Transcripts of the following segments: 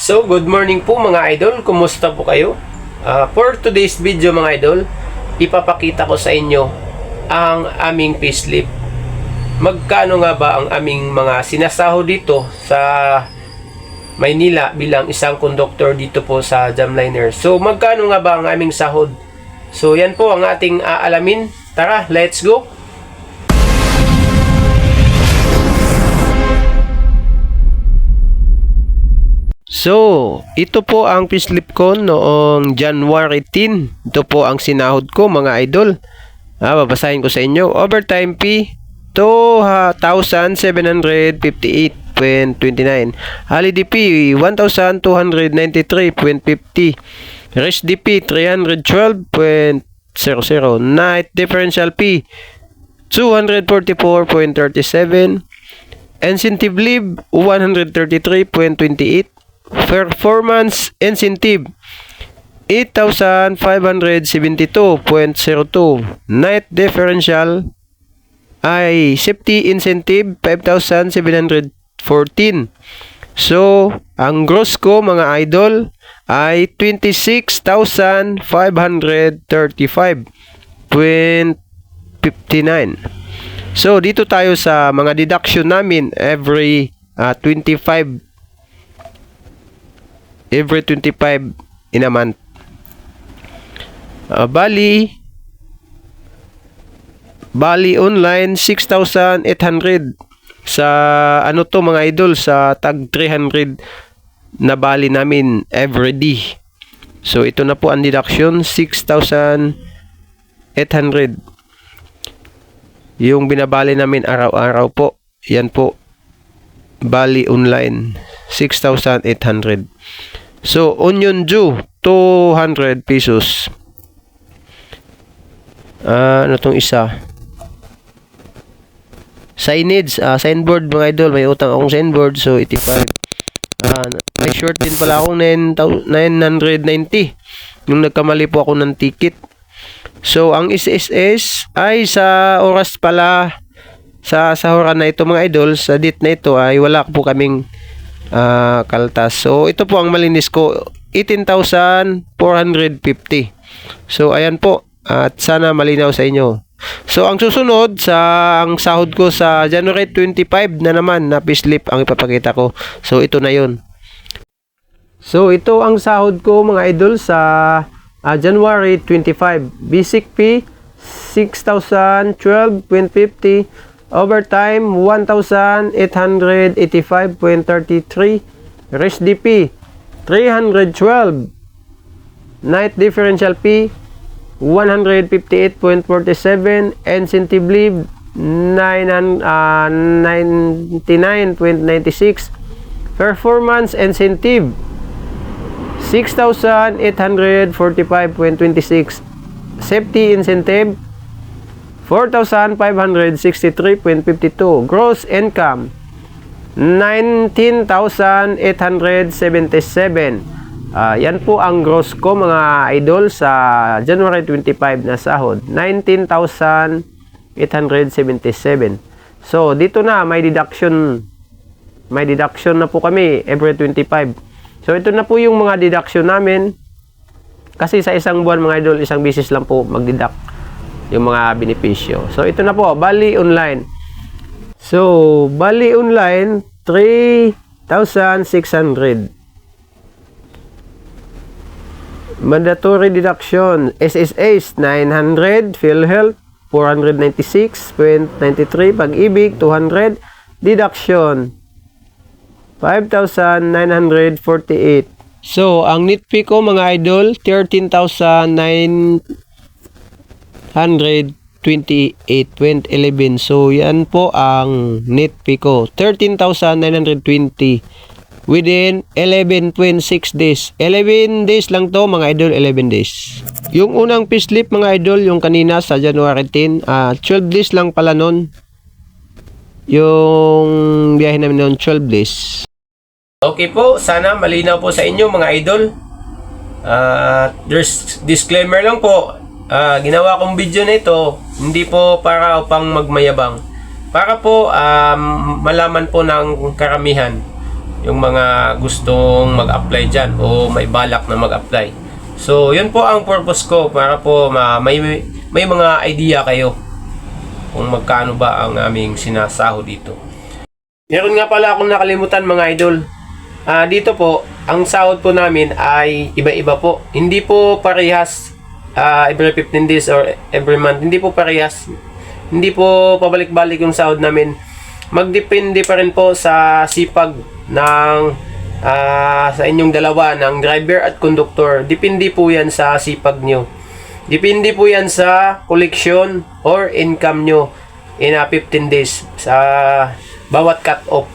So, good morning po mga idol. Kumusta po kayo? Ah, for today's video mga idol, ipapakita ko sa inyo ang aming payslip. Magkano nga ba ang aming mga sinasahod dito sa Maynila bilang isang conductor dito po sa Jamliner. So, magkano nga ba ang aming sahod? So, yan po ang ating aalamin. Tara, let's go! So, ito po ang payslip ko noong January 10. Ito po ang sinahod ko mga idol. Ah, babasahin ko sa inyo. Overtime fee, 2,758.29. Holiday fee, 1,293.50. Rest fee, 312.00. Night differential fee, 244.37. Incentive leave, 133.28. Performance incentive, 8,572.02. Night differential ay safety incentive 5,714. So, ang gross ko mga idol ay 26,535.59. So, dito tayo sa mga deduction namin every ah, 25 every 25 in a month. Ah, bali, Bali online 6,800 sa ano to mga idol sa tag 300 na bali namin every day. So ito na po ang deduction 6,800 yung binabali namin araw-araw po. Yan po. Bali online 6,800. So onion due 200 pesos. Ah, ano tong isa? Signage, ah, signboard mga idol, may utang akong signboard, so 85. Ah, may short din pala akong 9,000 990. Yung nagkamali po ako ng ticket. So, ang SSS ay sa oras pala sa sahuran na ito mga idol, sa date na ito ay wala po kaming ah, kaltas. So, ito po ang malinis ko, 18,450. So, ayan po. At sana malinaw sa inyo. So, ang susunod sa ang sahod ko sa January 25 na naman na payslip ang ipapakita ko. So, ito na yon. So, ito ang sahod ko mga idol sa ah, January 25. Basic fee 6,012.50. Overtime 1,885.33. Rest DP 312. Night differential fee 158.47 incentive leave 9 uh, 99.96 performance incentive 6,845.26 safety incentive 4,563.52 gross income 19,877 Ah, yan po ang gross ko mga idol sa January 25 na sahod. 19,877. So, dito na may deduction. May deduction na po kami every 25. So, ito na po yung mga deduction namin. Kasi sa isang buwan mga idol, isang bisis lang po mag-deduct yung mga benepisyo. So, ito na po. Bali online. So, bali online, 3,600. Mandatory deduction, SSAs 900, PhilHealth 496.93, Pag-ibig 200, deduction 5,948. So, ang fee ko mga idol, 13,928.11. So, yan po ang net fee ko. 13,920 within 11.6 days. 11 days lang to mga idol, 11 days. Yung unang payslip mga idol, yung kanina sa January 10, ah 12 days lang pala nun. Yung biyahe namin noon 12 days. Okay po, sana malinaw po sa inyo mga idol. Ah, there's disclaimer lang po. Ah, ginawa kong video na ito, hindi po para upang magmayabang. Para po um, malaman po ng karamihan yung mga gustong mag-apply dyan o may balak na mag-apply. So, yun po ang purpose ko para po ma- may, may mga idea kayo kung magkano ba ang aming sinasaho dito. Meron nga pala akong nakalimutan mga idol. Ah, dito po, ang sahod po namin ay iba-iba po. Hindi po parehas ah, every 15 days or every month. Hindi po parehas. Hindi po pabalik-balik yung sahod namin. Magdepende pa rin po sa sipag ng ah, sa inyong dalawa ng driver at conductor. Depende po yan sa sipag nyo. Depende po yan sa collection or income nyo in a 15 days sa bawat cut-off.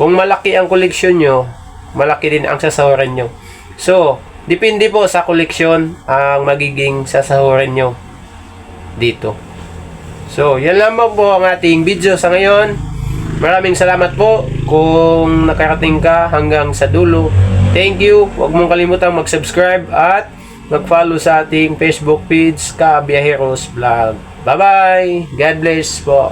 Kung malaki ang collection nyo, malaki din ang sasahuran nyo. So, depende po sa collection ang magiging sasahuran nyo dito. So, yan lamang po ang ating video sa ngayon. Maraming salamat po kung nakarating ka hanggang sa dulo. Thank you. Huwag mong kalimutang mag-subscribe at mag-follow sa ating Facebook page, Ka Biyaheros Vlog. Bye-bye! God bless po!